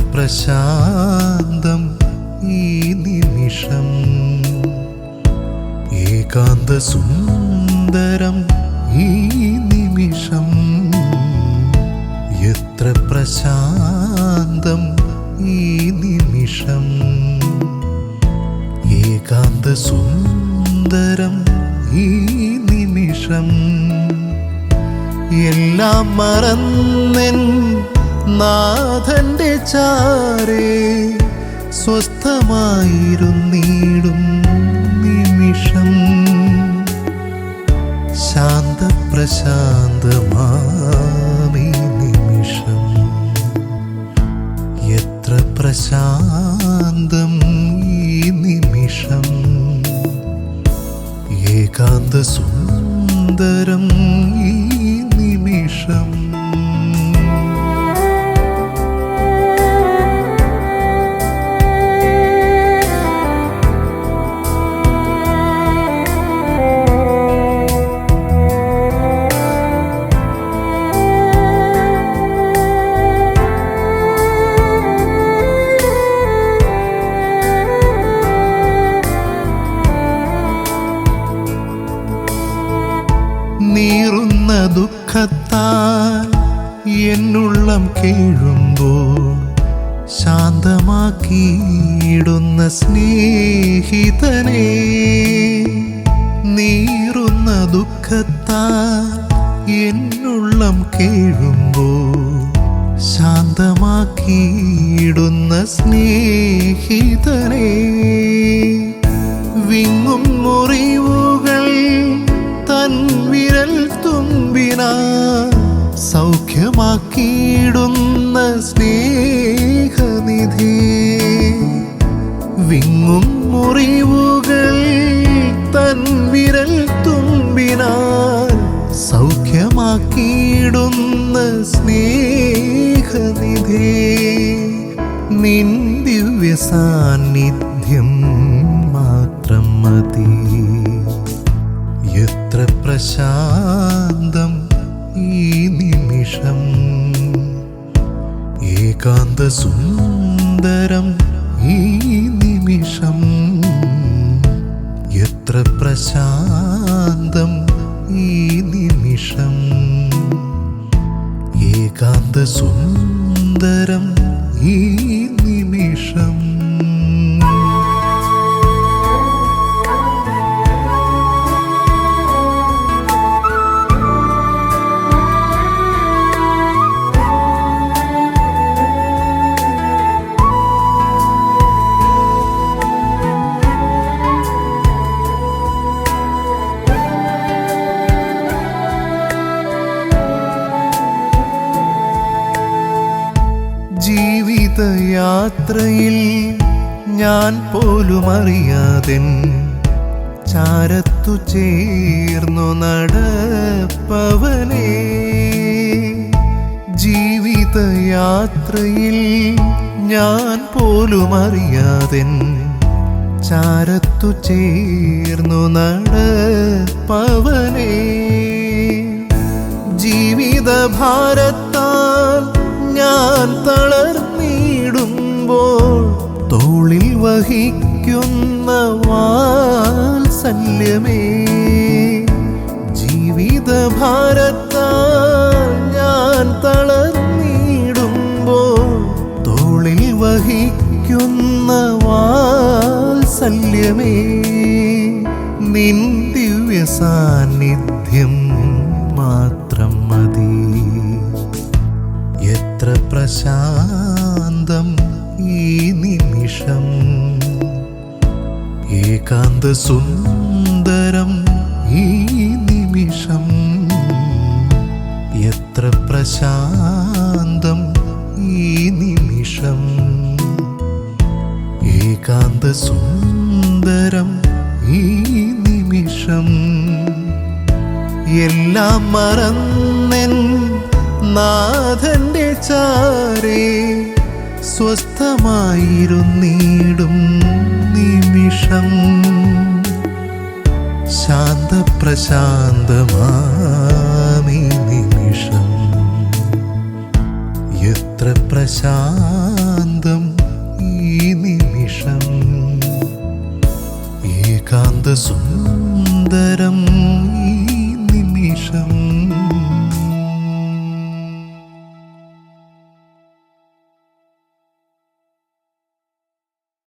പ്രശാന്തം ഈ നിമിഷം. ഏകാന്ത സുന്ദരം ഈ നിമിഷം. എത്ര പ്രശാന്തം ഈ നിമിഷം. ഏകാന്ത സുന്ദരം ഈ നിമിഷം. എല്ലാം മറന്നെൻ നാഥന്റെ ചാരേ സ്വസ്ഥമായിരുന്നീടും നിമിഷം. ശാന്തപ്രശാന്തമാമി നിമിഷം. എത്ര പ്രശാന്തം ഈ നിമിഷം. ഏകാന്ത സുന്ദരം ദുഃഖത്താൽ എന്നുള്ളം കേഴുമ്പോൾ ശാന്തമാക്കിയിടുന്ന സ്നേഹിതനെ നീറുന്ന ദുഃഖത്താൽ എന്നുള്ളം കേഴുമ്പോൾ ശാന്തമാക്കിയിടുന്ന സ്നേഹിതനെ വിങ്ങും മുറിവുകൾ സൗഖ്യമാക്കിയിടുന്ന സ്നേഹനിധി. വിങ്ങും മുറിവുകൾ തൻ വിരൽ തുമ്പിനാൽ സൗഖ്യമാക്കിയിടുന്ന സ്നേഹനിധി. നിൻ ദിവ്യ സാന്നിധ്യം മാത്രം മതി. എത്ര പ്രശാന്തം നിമിഷം ഏകാന്ത സുന്ദരം ഈ നിമിഷം. എത്ര പ്രശാന്തം ഈ നിമിഷം. ഏകാന്ത സുന്ദരം ഈ നിമിഷം. ജീവിതയാത്രയിൽ ഞാൻ പോലും അറിയാതെ ചാരത്തു ചേർന്നു നടപ്പവനെ. ജീവിതയാത്രയിൽ ഞാൻ പോലും അറിയാതെ ചാരത്തു ചേർന്നു നടപ്പവനെ. ജീവിതഭാരത്താൽ ഞാൻ തളർന്നിടുമ്പോൾ വഹിക്കുന്ന വാത്സല്യമേ ജീവിതഭാരത്താൽ ഞാൻ തളർന്നിടുമ്പോൾ തോളിൽ വഹിക്കുന്ന വാത്സല്യമേ നിൻ ദിവ്യ സാന്നിധ്യം മാത്രം മതി. എത്ര പ്രശാന്തം ഈ നിമിഷം ഏകാന്ത സുന്ദരം ഈ നിമിഷം. എത്ര പ്രശാന്തം ഈ നിമിഷം. ഏകാന്ത സുന്ദരം ഈ നിമിഷം. എല്ലാം മറന്നൻ നാഥന്റെ ചാരേ. സ്വസ്ഥമായിരുന്നീടും നിമിഷം. ശാന്തപ്രശാന്തമാമി നിമിഷം. എത്ര പ്രശാന്തം ഈ നിമിഷം. ഏകാന്ത സുന്ദരം